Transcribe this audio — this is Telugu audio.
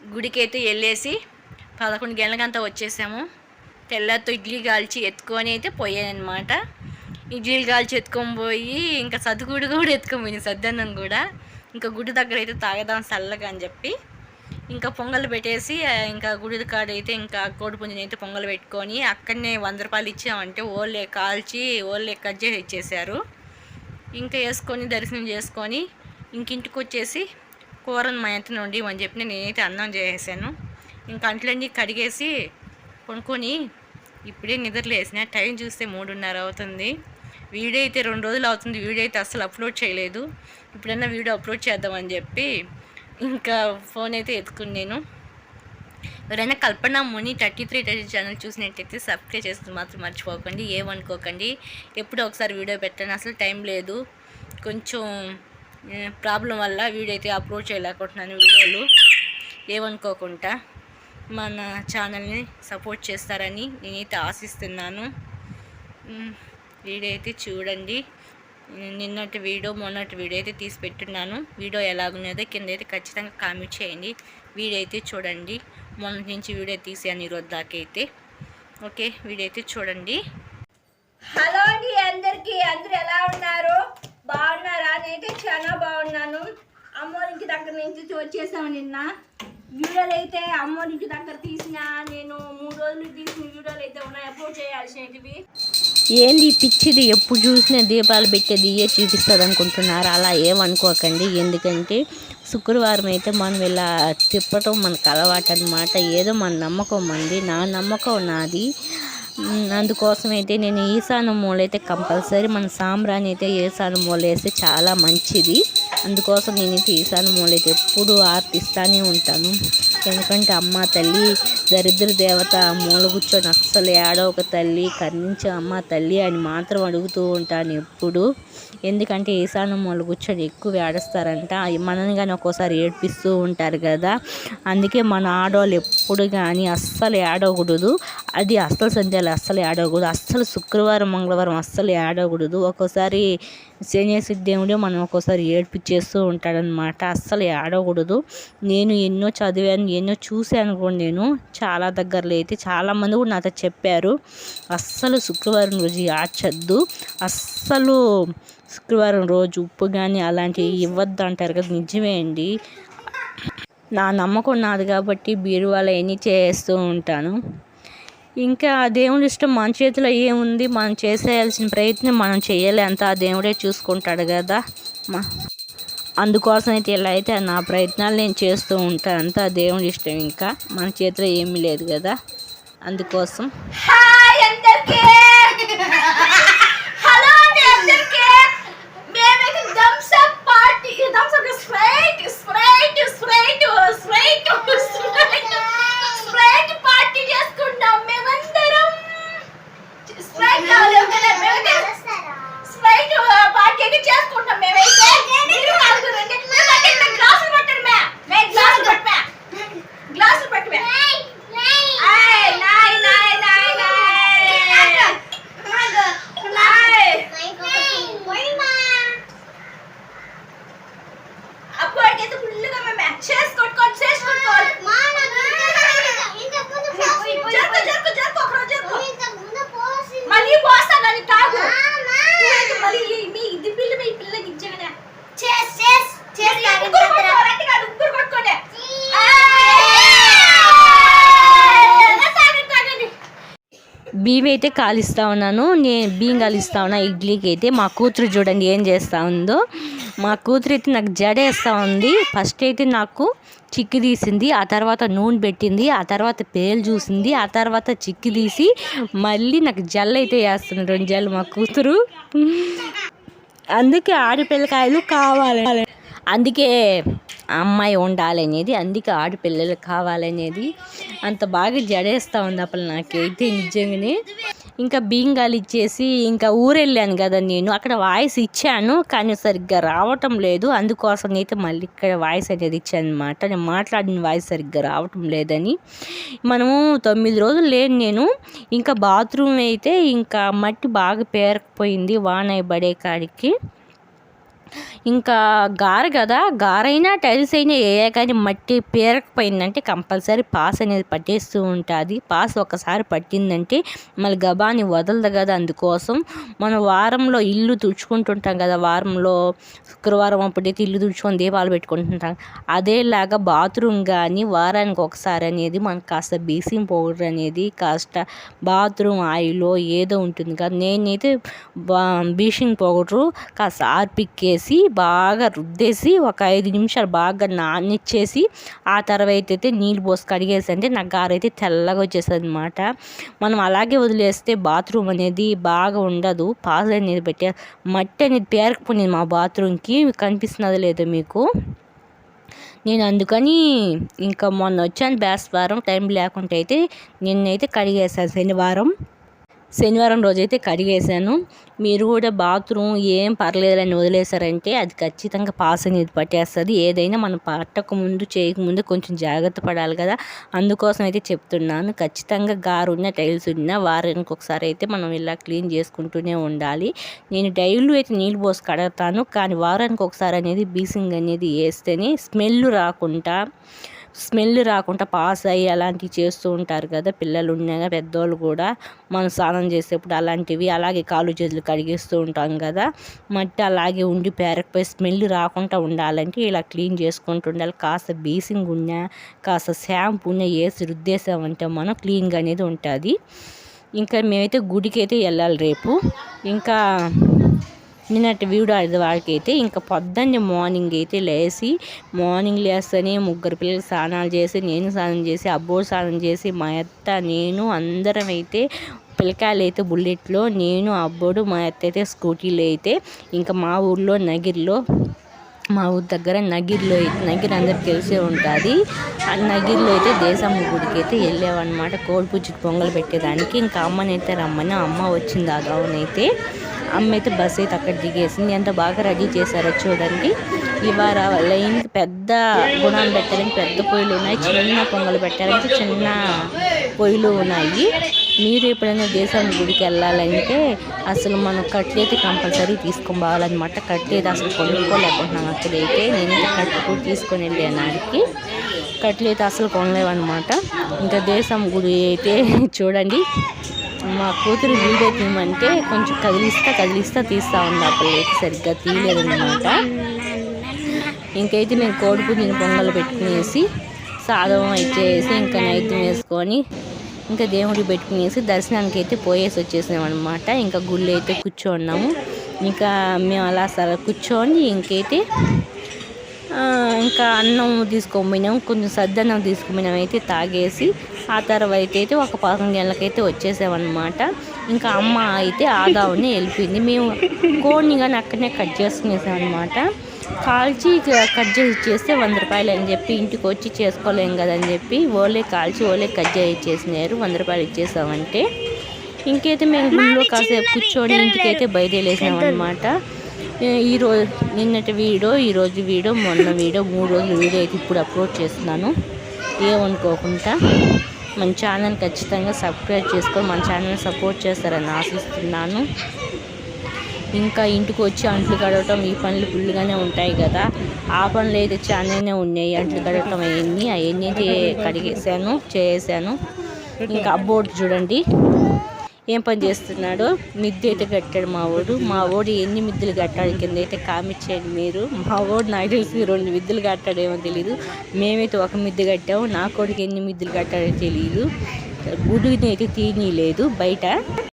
గుడికైతే గుడికి అయితే వెళ్ళేసి పదకొండు గంటలకంతా వచ్చేసాము. తెల్లతో ఇడ్లీ కాల్చి ఎత్తుకొని అయితే పోయానమాట ఇడ్లీలు కాల్చి ఎత్తుకొని పోయి ఇంకా సద్దుగుడు కూడా ఎత్తుకొని పోయింది సద్దన్నం కూడా. ఇంకా గుడి దగ్గర అయితే తాగదాం చల్లగా అని చెప్పి. ఇంకా పొంగల్ పెట్టేసి ఇంకా గుడి కాడ అయితే ఇంకా కోడి పుంజుని అయితే పొంగల్ పెట్టుకొని అక్కడనే వంద రూపాయలు ఇచ్చామంటే ఓళ్ళే కాల్చి ఓళ్ళే కట్ చేసి ఇచ్చేసారు. ఇంకా వేసుకొని దర్శనం చేసుకొని ఇంక ఇంటికి వచ్చేసి కూరను మా ఎంత నుండి అని చెప్పి నేనైతే అన్నం చేసేసాను. ఇంకా అంట్లన్నీ కడిగేసి కొనుక్కొని ఇప్పుడే నిద్రలేసిన. టైం చూస్తే మూడున్నర అవుతుంది. వీడియో అయితే రెండు రోజులు అవుతుంది వీడియో అయితే అసలు అప్లోడ్ చేయలేదు. ఇప్పుడన్నా వీడియో అప్లోడ్ చేద్దామని చెప్పి ఇంకా ఫోన్ అయితే ఎత్తుకుని నేను. ఎవరైనా Kalpana Muni thirty three thirty channel చూసినట్టయితే సబ్స్క్రైబ్ చేసుకుని మాత్రం మర్చిపోకండి ఏమనుకోకండి ఎప్పుడో ఒకసారి వీడియో పెట్టాను అసలు టైం లేదు. కొంచెం ప్రాబ్లం వల్ల వీడియో అయితే అప్లోడ్ చేయలేకుంటున్నాను వీడియోలు. ఏమనుకోకుండా మన ఛానల్ని సపోర్ట్ చేస్తారని నేనైతే ఆశిస్తున్నాను. వీడియో అయితే చూడండి. నిన్నటి వీడియో మొన్నటి వీడియో అయితే తీసి పెట్టున్నాను. వీడియో ఎలాగున్నదో కింద అయితే ఖచ్చితంగా కామెంట్ చేయండి. వీడియో అయితే చూడండి. మొన్నటి నుంచి వీడియో తీసాను ఈరోజు దాకైతే ఓకే వీడియో అయితే చూడండి. హలో అండి అందరికీ. అందరు ఎలా ఉన్నారు? బాగున్నారా? నేనైతే చాలా బాగున్నాను. అమ్మోరింటి దగ్గర నుంచి వచ్చేసాము నిన్న. వీడియోలు అయితే అమ్మోరింటి దగ్గర తీసిన నేను మూడు రోజులు తీసిన వీడియోలు అయితే ఉన్నాయి? అప్లోడ్ చేయాల్సినవి. ఏంది పిచ్చిది? ఎప్పుడు చూసినా దీపాలు పెట్టేది ఏ చూపిస్తుంది అనుకుంటున్నారు అలా ఏమనుకోకండి ఎందుకంటే శుక్రవారం అయితే మనం ఇలా తిప్పటం మనకు అలవాటు అనమాట ఏదో మన నమ్మకం అండి. నా నమ్మకం నాది. అందుకోసం అయితే నేను ఈశాన్య మూల అయితే కంపల్సరీ మన సాంబ్రాన్ని అయితే ఈశాన్య మూల వేస్తే చాలా మంచిది. అందుకోసం నేనైతే ఈశాన్య మూల అయితే ఎప్పుడు ఆర్తిస్తానే ఉంటాను. ఎందుకంటే అమ్మ తల్లి దరిద్ర దేవత మూల కూర్చొని అస్సలు ఏడో ఒక తల్లి కరుణించే అమ్మ తల్లి అని మాత్రం అడుగుతూ ఉంటాను ఎప్పుడు. ఎందుకంటే ఈశాన్యం మూల కూర్చొని ఎక్కువ ఏడుస్తారంట. మనని కానీ ఒక్కోసారి ఏడ్పిస్తూ ఉంటారు కదా. అందుకే మన ఆడవాళ్ళు ఎప్పుడు కానీ అస్సలు ఏడవకూడదు. అది అస్సలు సంధ్యాలు అస్సలు ఏడవకూడదు. అస్సలు శుక్రవారం మంగళవారం అస్సలు ఏడవకూడదు. ఒక్కోసారి శనేశ్వరి దేవుడే మనం ఒక్కోసారి ఏడ్పిచ్చేస్తూ ఉంటాడనమాట అస్సలు ఏడవకూడదు. నేను ఎన్నో చదివాను ఎన్నో చూశాను కూడా నేను. చాలా దగ్గరలో అయితే చాలామంది కూడా నాతో చెప్పారు. అస్సలు శుక్రవారం రోజు ఆచద్దు అస్సలు శుక్రవారం రోజు ఉప్పు కానీ అలాంటివి ఇవ్వద్దు అంటారు కదా నిజమే అండి. నా నమ్మకం నాది కాబట్టి బీరువాలో ఎన్ని చేస్తూ ఉంటాను. ఇంకా ఆ దేవుడి ఇష్టం మన చేతిలో ఏముంది? మనం చేసేయాల్సిన ప్రయత్నం మనం చేయాలి అంత ఆ దేవుడే చూసుకుంటాడు కదా. మా అందుకోసం అయితే ఇలా అయితే నా ప్రయత్నాలు నేను చేస్తూ ఉంటాను అంతా ఆ దేవుడి ఇష్టం ఇంకా మన చేతిలో ఏమీ లేదు కదా. అందుకోసం హాయ్ అందరికి హలో అండి అందరికి మేమైతే Thums Up party Thums Up Sprite Sprite Sprite Sprite Sprite Sprite party చేసుకుంటాం మేమందరం స్ప్రైట్ కావాలి ఎవరికైనా? మేమైతే స్ప్రైట్ పార్టీ అయితే చేసుకుంటాం మేమైతే మీరు నలుగురు రండి. మీరు పట్టండి, మేము గ్లాసులు పట్టండి మే మే గ్లాసులు పట్టు మే గ్లాసులు పట్టు మే ఆయ్, నాయ్, నాయ్, నాయ్, నాయ్. నాయ్. అప్పటికైతే ఫుల్లుగా మేము చేసి కొట్టుకోవాలి చేసి కొట్టుకోవాలి జరుపు జరుపు జరుపు ఒకరోజు జరుపు మళ్ళీ పోస్తా కానీ తాగు నువ్వైతే మళ్ళీ ఈ- మీ ఇది పిల్ల మీ పిల్లకి ఇచ్చాగనే ముగ్గురు కొట్టుకోవాలి అంటే కాదు ముగ్గురు కొట్టుకోండి తాగండి తాగండి బియ్యం అయితే కాలిస్తా ఉన్నాను. నేను బియ్యం కాలిస్తా ఉన్నా ఇడ్లీకి అయితే మా కూతురు చూడండి ఏం చేస్తూ ఉందో. మా కూతురు అయితే నాకు జడేస్తూ ఉంది. ఫస్ట్ అయితే నాకు చిక్కి తీసింది. ఆ తర్వాత నూనె పెట్టింది. ఆ తర్వాత పేలు చూసింది. ఆ తర్వాత చిక్కి తీసి మళ్ళీ నాకు జల్లు అయితే వేస్తుంది రెండు జల్లు మా కూతురు. అందుకే ఆడపిల్లకాయలు కావాలి. అందుకే అమ్మాయి ఉండాలనేది అందుకే ఆడపిల్లలు కావాలనేది అంత బాగా జడేస్తూ ఉంది అప్పుడు నాకైతే నిజంగానే. ఇంకా బీంగాలు ఇచ్చేసి ఇంకా ఊరెళ్ళాను కదా నేను అక్కడ వాయిస్ ఇచ్చాను కానీ సరిగ్గా రావటం లేదు. అందుకోసం అయితే మళ్ళీ ఇక్కడ వాయిస్ అనేది ఇచ్చాను అనమాట నేను మాట్లాడిన వాయిస్ సరిగ్గా రావటం లేదని. మనము తొమ్మిది రోజులు లేను నేను. ఇంకా బాత్రూమ్ అయితే ఇంకా మట్టి బాగా పేరకపోయింది వాన పడే కాడికి. ఇంకా గారు కదా గారైనా టైల్స్ అయినా ఏ కానీ మట్టి పేరకపోయిందంటే కంపల్సరీ పాస్ అనేది పట్టేస్తూ ఉంటుంది. పాస్ ఒకసారి పట్టిందంటే మళ్ళీ గబాని వదలదు కదా అందుకోసం. మనం వారంలో ఇల్లు తుడుచుకుంటుంటాం కదా వారంలో శుక్రవారం అప్పుడైతే ఇల్లు తుడుచుకొని దీపాలు పెట్టుకుంటుంటాం. అదేలాగా బాత్రూమ్ కానీ వారానికి ఒకసారి అనేది మనకు కాస్త బీసింగ్ పౌడర్ అనేది కాస్త బాత్రూమ్ ఆయిల్ ఏదో ఉంటుంది కదా నేనైతే బీషింగ్ పౌడరు కాస్త ఆర్పిక్కేసి బాగా రుద్దేసి ఒక ఐదు నిమిషాలు బాగా నానిచ్చేసి ఆ తర్వాత అయితే నీళ్ళు పోసి కడిగేసి అంటే నాకు గారైతే తెల్లగా వచ్చేస్తుంది అనమాట మనం అలాగే వదిలేస్తే బాత్రూమ్ అనేది బాగా ఉండదు. పాస్ అనేది పెట్టే మట్టి అనేది పేరకపోయింది మా బాత్రూమ్కి. కనిపిస్తున్నది లేదు మీకు? నేను అందుకని ఇంకా మొన్న వచ్చాను బేస్తవారం. టైం లేకుంటే అయితే నిన్నైతే కడిగేసాను శనివారం. శనివారం రోజైతే కడిగేశాను. మీరు కూడా బాత్రూమ్ ఏం పర్లేదులని వదిలేశారంటే అది ఖచ్చితంగా పాస్ అనేది పట్టేస్తుంది. ఏదైనా మనం పట్టకముందు చేయకముందు కొంచెం జాగ్రత్త పడాలి కదా. అందుకోసం అయితే చెప్తున్నాను. ఖచ్చితంగా గారు ఉన్న టైల్స్ ఉన్న వారానికి ఒకసారి అయితే మనం ఇలా క్లీన్ చేసుకుంటూనే ఉండాలి. నేను డైలీ అయితే నీళ్ళు పోసి కడతాను. కానీ వారానికి ఒకసారి అనేది బీసింగ్ అనేది వేస్తేనే స్మెల్ రాకుండా స్మెల్ రాకుండా పాస్ అయ్యి అలాంటివి చేస్తూ ఉంటారు కదా పిల్లలు ఉన్నాగా పెద్దోళ్ళు కూడా. మనం స్నానం చేసేప్పుడు అలాంటివి అలాగే కాలు చేతులు కడిగిస్తూ ఉంటాం కదా. మట్టి అలాగే ఉండి పేరకపోయి స్మెల్ రాకుండా ఉండాలంటే ఇలా క్లీన్ చేసుకుంటూ ఉండాలి. కాస్త బీసింగ్ ఉన్నా కాస్త షాంపూ ఉన్న వేసి రుద్దేశామంటే మనం క్లీన్గా అనేది ఉంటుంది. ఇంకా మేమైతే గుడికి అయితే వెళ్ళాలి రేపు. ఇంకా నిన్నటి వీడియో ఐదు వాళ్ళకైతే అయితే ఇంకా పొద్దున్నే మార్నింగ్ అయితే లేచి మార్నింగ్ లేస్తేనే ముగ్గురు పిల్లలు స్నానాలు చేసి నేను స్నానం చేసి అబ్బోడు స్నానం చేసి మా అత్త నేను అందరం అయితే పిల్లకాయలు అయితే బుల్లెట్లో నేను అబ్బోడు మా అత్త అయితే స్కూటీలో అయితే ఇంకా మా ఊర్లో నగిరిలో మా ఊరి దగ్గర నగిరిలో నగిరి అందరికి తెలిసే ఉంటుంది. ఆ నగిరిలో అయితే దేశమ్మ గుడికి అయితే వెళ్ళామన్నమాట. కోడిపుచ్చికి పొంగల్ పెట్టేదానికి. ఇంకా అమ్మనైతే రమ్మని అమ్మ వచ్చింది ఆ గౌనైతే అమ్మ అయితే బస్ అయితే అక్కడ దిగేసింది. ఎంత బాగా రెడీ చేశారో చూడండి. ఇవాళ లైన్ పెద్ద గుణాలు పెట్టాలని పెద్ద పొయ్యిలు ఉన్నాయి. చిన్న పొంగలు పెట్టాలంటే చిన్న పొయ్యిలు ఉన్నాయి. మీరు ఎప్పుడైనా దేశం గుడికి వెళ్ళాలంటే అసలు మనం కట్లయితే కంపల్సరీ తీసుకొని పోవాలన్నమాట కట్లయితే అసలు కొనుక్కోలేకుంటున్నాం అక్కడైతే నేను కట్టు తీసుకొని వెళ్ళాను ఆడికి కట్లయితే అసలు కొనలేవన్నమాట. ఇంకా దేశం గుడి అయితే చూడండి. మా కూతురు వీడియో తీయమంటే కొంచెం కదిలిస్తా కదిలిస్తా తీస్తా ఉంది అప్పుడు సరిగ్గా తీయలేదన్నమాట ఇంకైతే మేము కోడిపుంజిని పొంగలు పెట్టుకునేసి సాధం ఇచ్చేసి ఇంకా నైద్యం వేసుకొని ఇంకా దేవుడికి పెట్టుకునేసి దర్శనానికి అయితే పోయేసి వచ్చేసినామన్నమాట ఇంకా గుళ్ళు అయితే కూర్చోన్నాము. ఇంకా మేము అలా సరే కూర్చొని ఇంకైతే ఇంకా అన్నం తీసుకొని కొంచెం సద్దన్నం తీసుకొని అయితే తాగేసి ఆ తర్వాత అయితే ఒక పదకొండు గంటలకైతే వచ్చేసామన్నమాట. ఇంకా అమ్మ అయితే ఆదావుని వెళ్ళిపోయింది. మేము కోడిని కానీ అక్కడనే కట్ చేసుకునేసాం అనమాట కాల్చి కట్ చేసి ఇచ్చేస్తే వంద రూపాయలు అని చెప్పి ఇంటికి వచ్చి చేసుకోలేం కదని చెప్పి ఓలే కాల్చి ఓలే కట్ చేసి ఇచ్చేసినారు. వంద రూపాయలు ఇచ్చేసామంటే. ఇంకైతే మేము గుళ్ళో కాసేపు కూర్చొని ఇంటికైతే బయలుదేరేసాం అనమాట ఈరోజు నిన్నటి వీడియో ఈరోజు వీడియో మొన్న వీడియో మూడు రోజులు వీడియో అయితే ఇప్పుడు అప్లోడ్ చేస్తున్నాను. ఏమనుకోకుండా మన ఛానల్ ఖచ్చితంగా సబ్స్క్రైబ్ చేసుకొని మన ఛానల్ సపోర్ట్ చేస్తారని ఆశిస్తున్నాను. ఇంకా ఇంటికి వచ్చి అంట్లు కడవటం ఈ పనులు ఫుల్గానే ఉంటాయి కదా. ఆ పనులు అయితే చాలానే ఉన్నాయి. అంట్లు కడగటం అవన్నీ అవన్నీ కడిగేసాను చేసాను ఇంకా అబ్బోడు చూడండి. ఏం పని చేస్తున్నాడు? మిద్దె అయితే కట్టాడు మా వాడు. మా వాడు ఎన్ని మిద్దెలు కట్టాడు? కింద అయితే కామిచ్చేయండి మీరు. మా వాడు నాకు తెలిసి రెండు మిద్దెలు కట్టాడేమో తెలియదు మేమైతే ఒక మిద్దె కట్టాము. నా కొడుకు ఎన్ని మిద్దెలు కట్టాడో తెలియదు గుడిని అయితే తీయలేదు బయట.